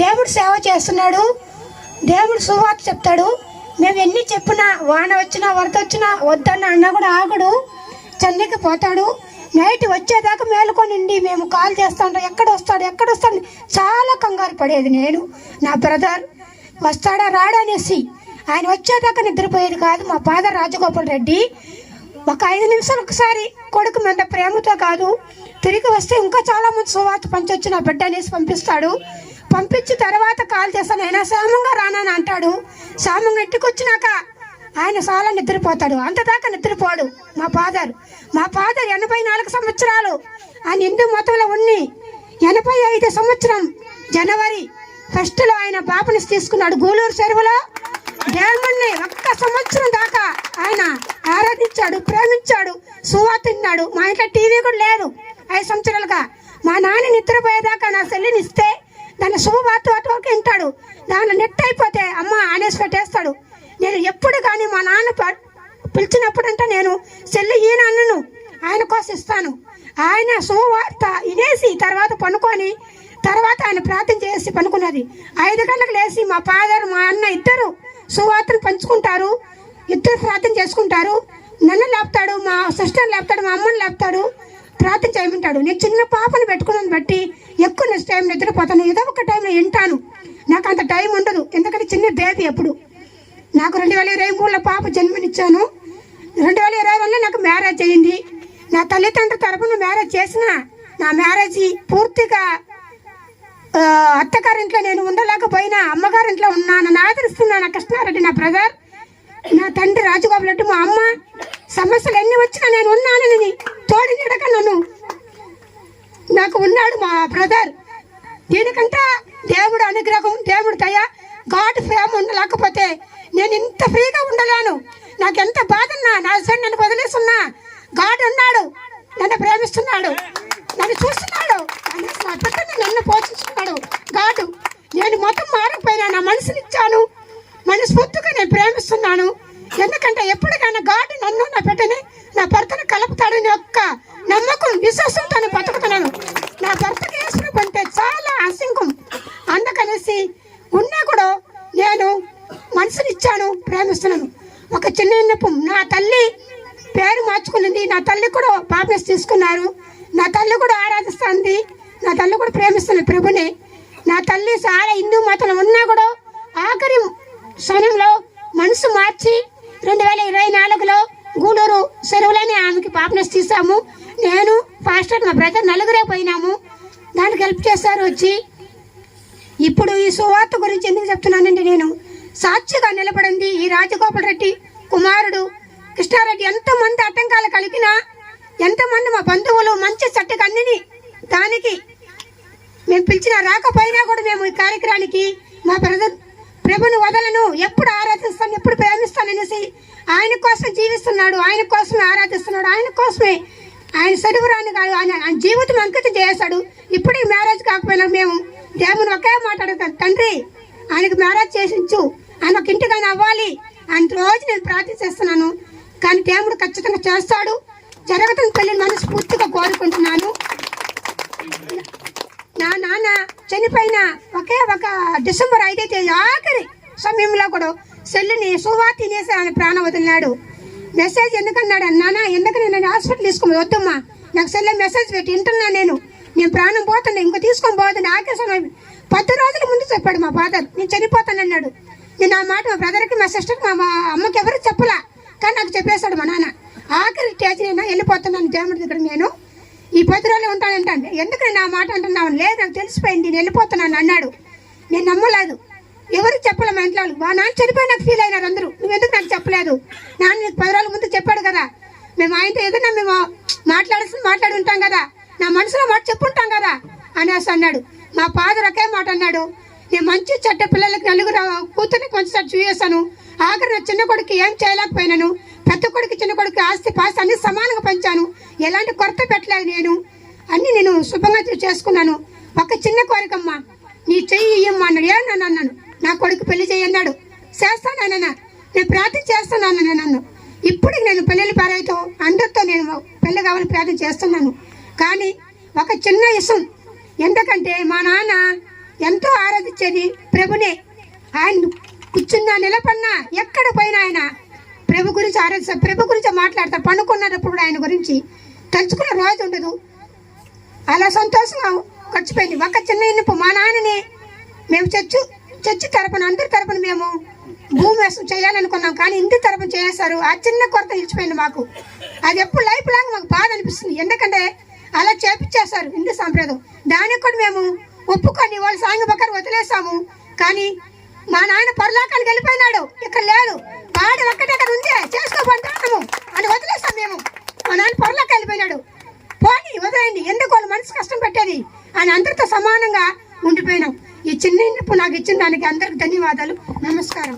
దేవుడు సేవ చేస్తున్నాడు. దేవుడు సువార్త చెప్తాడు. మేము ఎన్ని చెప్పినా వాన వచ్చినా వరద వచ్చినా వద్దన్న అన్నా కూడా ఆగడు. చన్నీకి పోతాడు. నైట్ వచ్చేదాకా మేలుకొనిండి మేము కాల్ చేస్తాంటాం ఎక్కడ వస్తాడు? ఎక్కడ వస్తాడు? చాలా కంగారు పడేది నేను. నా బ్రదర్ వస్తాడా? రాడా అనేసి ఆయన వచ్చేదాకా నిద్రపోయేది కాదు. మా ఫాదర్ రాజగోపాల్ రెడ్డి ఒక ఐదు నిమిషాలు ఒకసారి కొడుకు మీద ప్రేమతో కాదు తిరిగి వస్తే ఇంకా చాలామంది సువార్త పంచొచ్చు నా బిడ్డ అనేసి పంపిస్తాడు. పంపించి తర్వాత కాల్ చేస్తాను. అయినా సామంగా రానని అంటాడు. సామంగా ఇంటికి వచ్చినాక ఆయన చాలా నిద్రపోతాడు. అంతదాకా నిద్రపోడు మా ఫాదర్. మా ఫాదర్ ఎనభై నాలుగు సంవత్సరాలు. ఆయన హిందూ మతంలో ఉన్ని ఎనభై ఐదు సంవత్సరం జనవరి ఫస్ట్లో ఆయన పాపని తీసుకున్నాడు. గూలూరు చెరువులో దేవుణ్ణి ఒక్క సంవత్సరం దాకా ఆయన ఆరాధించాడు ప్రేమించాడు సువా తిన్నాడు. మా ఇంట్లో టీవీ కూడా లేదు. ఐదు సంవత్సరాలుగా. మా నాన్న నిద్రపోయేదాకా నా సెల్లిని ఇస్తే దాన్ని శుభవార్త వరకు వింటాడు. దాన్ని నెట్ అయిపోతే అమ్మ ఆనేసి పెట్టేస్తాడు. నేను ఎప్పుడు కానీ మా నాన్న పిలిచినప్పుడంటే నేను చెల్లి ఈయన అన్నను ఆయన కోసం ఇస్తాను. ఆయన శుభవార్త ఇనేసి తర్వాత పనుకొని తర్వాత ఆయన ప్రార్థన చేసి పనుకున్నది. ఐదు గంటలకు లేచి మా ఫాదర్ మా అన్న ఇద్దరు సువార్తను పంచుకుంటారు. ఇద్దరు ప్రార్థన చేసుకుంటారు. నన్ను లేపుతాడు మా సిస్టర్ లేపుతాడు మా అమ్మని లేపుతాడు ప్రార్థన చేయమంటాడు. నేను చిన్న పాపను పెట్టుకున్నాను బట్టి టైం నిద్రపోతాను ఏదో ఒక టైంలో వింటాను. నాకు అంత టైం ఉండదు. ఎందుకంటే చిన్న బేబీ ఎప్పుడు నాకు రెండు వేల ఇరవై మూడులో పాప జన్మనిచ్చాను. రెండు వేల ఇరవై వల్ల నాకు మ్యారేజ్ అయ్యింది. నా తల్లిదండ్రుల తరపున మ్యారేజ్ చేసిన నా మ్యారేజ్ పూర్తిగా అత్తగారింట్లో నేను ఉండలేకపోయినా అమ్మగారింట్లో ఉన్నా నా ఆదరిస్తున్నా నా కృష్ణారెడ్డి నా బ్రదర్ నా తండ్రి రాజగోపాల్ రెడ్డి మా అమ్మ. సమస్యలు ఎన్ని వచ్చినా నేను ఉన్నానని తోడినడక నన్ను నాకు ఉన్నాడు మా బ్రదర్ దీనికంటే దేవుడు అనుగ్రహం దేవుడు దయ గాడ్ ప్రేమ ఉండలేకపోతే నేను ఇంత ఫ్రీగా ఉండలేను. నాకు ఎంత బాధన్నా నా హస్బెండ్ నన్ను వదిలేస్తున్నా. గాడ్ ఉన్నాడు. నన్ను ప్రేమిస్తున్నాడు. నన్ను చూస్తున్నాడు. నన్ను నన్ను పోషిస్తున్నాడు. గాడు నేను మొత్తం మారిపోయినా నా మనసుని ఇచ్చాను. మనస్ఫూర్తిగా నేను ప్రేమిస్తున్నాను. ఎందుకంటే ఎప్పటికైనా గాడు నన్ను నా బిడ్డని నా భర్తను కలుపుతాడని యొక్క నమ్మకం విశ్వాసం నేను బతుకుతున్నాను నా భర్తకి వేసిన కొంటే చాలా అసింకం అందుకనేసి ఉన్నా కూడా నేను మనసుని ఇచ్చాను ప్రేమిస్తున్నాను ఒక చిన్న విన్నపం నా తల్లి పేరు మార్చుకున్నది నా తల్లి కూడా పాపేసి తీసుకున్నారు. నా తల్లి కూడా ఆరాధిస్తుంది నా తల్లి కూడా ప్రేమిస్తుంది ప్రభుని. నా తల్లి చాలా హిందూ మతంలో ఉన్నా కూడా ఆఖరి సమయంలో మనసు మార్చి రెండు వేల ఇరవై నాలుగులో గూడూరు చెరువులని ఆమెకి పాపనెస్ తీసాము నేను ఫాస్టర్ మా బ్రదర్ నలుగురే పోయినాము. దానికి హెల్ప్ చేస్తారు వచ్చి. ఇప్పుడు ఈ సువార్త గురించి ఎందుకు చెప్తున్నానండి నేను సాక్షిగా నిలబడింది ఈ రాజగోపాల్ రెడ్డి కుమారుడు. కృష్ణారెడ్డి ఎంతమంది ఆటంకాలు కలిగినా ఎంతమంది మా బంధువులు మంచి చెట్టుకు అందిని దానికి మేము పిలిచిన రాకపోయినా కూడా మేము ఈ కార్యక్రమానికి మా బ్రదర్ ప్రభుని వదలను. ఎప్పుడు ఆరాధిస్తాను ఎప్పుడు ప్రేమిస్తాననేసి ఆయన కోసం జీవిస్తున్నాడు ఆయన కోసమే ఆరాధిస్తున్నాడు ఆయన కోసమే ఆయన చదువురాని కాదు ఆయన ఆయన జీవితం అంకితం చేశాడు. ఇప్పుడు మ్యారేజ్ కాకపోయినా మేము దేవుని ఒకే మాట తండ్రి ఆయనకు మ్యారేజ్ చేసించు ఆయన ఒక ఇంటికైనా అవ్వాలి. అంత రోజు నేను ప్రార్థిస్తున్నాను కానీ దేవుడు ఖచ్చితంగా చేస్తాడు. జరగటం పెళ్ళిని మనస్ఫూర్తిగా కోరుకుంటున్నాను. నా నాన్న చనిపోయిన ఒకే ఒక డిసెంబర్ ఐదో తేదీ ఆఖరి సమయంలో కూడా సెల్లుని సువా తినేసి ఆయన ప్రాణం వదిలినాడు. మెసేజ్ ఎందుకన్నాడు నాన్న ఎందుకని నేను హాస్పిటల్ తీసుకొని వద్దమ్మా? నాకు సెల్లె మెసేజ్ పెట్టి వింటున్నా నేను. నేను ప్రాణం పోతున్నా ఇంకా తీసుకొని పోతుంది ఆకే సమయం పది రోజుల ముందు చెప్పాడు మా ఫాదర్. నేను చనిపోతానన్నాడు. నేను ఆ మాట మా బ్రదర్కి మా సిస్టర్కి మా మా అమ్మకి ఎవరు చెప్పలా. కానీ నాకు చెప్పేశాడు మా నాన్న ఆఖరి స్టేజ్ నేను వెళ్ళిపోతున్నాను దేవుడి దగ్గర నేను. ఈ పది రోజులు ఉంటానంటే ఎందుకు నేను ఆ మాట అంటున్నావు? లేదు నాకు తెలిసిపోయింది నేను వెళ్ళిపోతున్నాను అన్నాడు. నేను నమ్మలేదు. ఎవరు చెప్పలే మా ఇంట్లో వాళ్ళు. మా నాన్న చనిపోయి నాకు ఫీల్ అయినారు అందరూ. నువ్వు ఎందుకు నాకు చెప్పలేదు? నాన్న నీకు పది రోజుల ముందు చెప్పాడు కదా. మేము ఆయనతో ఏదైనా మేము మాట్లాడాల్సింది మాట్లాడి ఉంటాం కదా. నా మనసులో మాట చెప్పుంటాం కదా అనేసి అన్నాడు. మా ఫాదర్ ఒకే మాట అన్నాడు. నేను మంచి చెడ్డ పిల్లలకి నలుగురు కూతుర్ని కొంచెం చూసేశాను ఆఖరి నా చిన్న కొడుకు ఏం చేయలేకపోయినాను. పెద్ద కొడుకు చిన్న కొడుకు ఆస్తి పాస్తి అన్ని సమానంగా పంచాను. ఎలాంటి కొరత పెట్టలేదు నేను. అన్ని నేను శుభంగా చేసుకున్నాను. ఒక చిన్న కోరికమ్మ. నీ చెయ్యి ఇయ్యమ్మా అన్నాడు. ఏ అన్నాను నా కొడుకు పెళ్ళి చేయన్నాడు చేస్తానన్నా నేను ప్రార్థన చేస్తున్నాను నన్ను ఇప్పుడు నేను పెళ్ళిళ్ళ పారైతో అందరితో నేను పెళ్ళి కావాలని ప్రార్థన చేస్తున్నాను. కానీ ఒక చిన్న ఇసం ఎందుకంటే మా నాన్న ఎంతో ఆరాధించేది ప్రభునే. ఆయన కూర్చున్నా నిలబడినా ఎక్కడ పోయినా ఆయన ప్రభు గురించి ఆరాధిస్తారు ప్రభు గురించి మాట్లాడతారు పనుకున్నప్పుడు కూడా ఆయన గురించి తలుచుకున్న రోజు ఉండదు. అలా సంతోషంగా ఖర్చుపోయింది ఒక చిన్న ఇనుపు మా నాన్నని మేము చర్చు చర్చి తరపున అందరి తరపున మేము భూమి వేసం చేయాలనుకున్నాం. కానీ ఇంటి తరపున చేసేస్తారు ఆ చిన్న కొరత నిలిచిపోయింది మాకు. అది ఎప్పుడు లైఫ్ లాంగ్ మాకు బాధ అనిపిస్తుంది. ఎందుకంటే అలా చేపించేస్తారు ఇంటి సంప్రదాయం. దానికి కూడా మేము ఒప్పుకొని వాళ్ళు సాంగ్ బక్కర్ వదిలేసాము కానీ మా నాయన పరలోకానికి వెళ్ళిపోయినాడు. ఇక్కడ లేడు. వాడు ఒక్కటే అక్కడ ఉందే. చేసుకోబోతాము అని వదిలేస్తాం మేము. మా నాన్న పొరలోకి వెళ్ళిపోయినాడు. పోనీ వదిలేయండి. ఎందుకు వాళ్ళు మనసు కష్టం పెట్టేది? ఆయన అందరితో సమానంగా ఉండిపోయినాం. ఈ చిన్న ఇంపు నాకు ఇచ్చిన దానికి అందరికి ధన్యవాదాలు. నమస్కారం.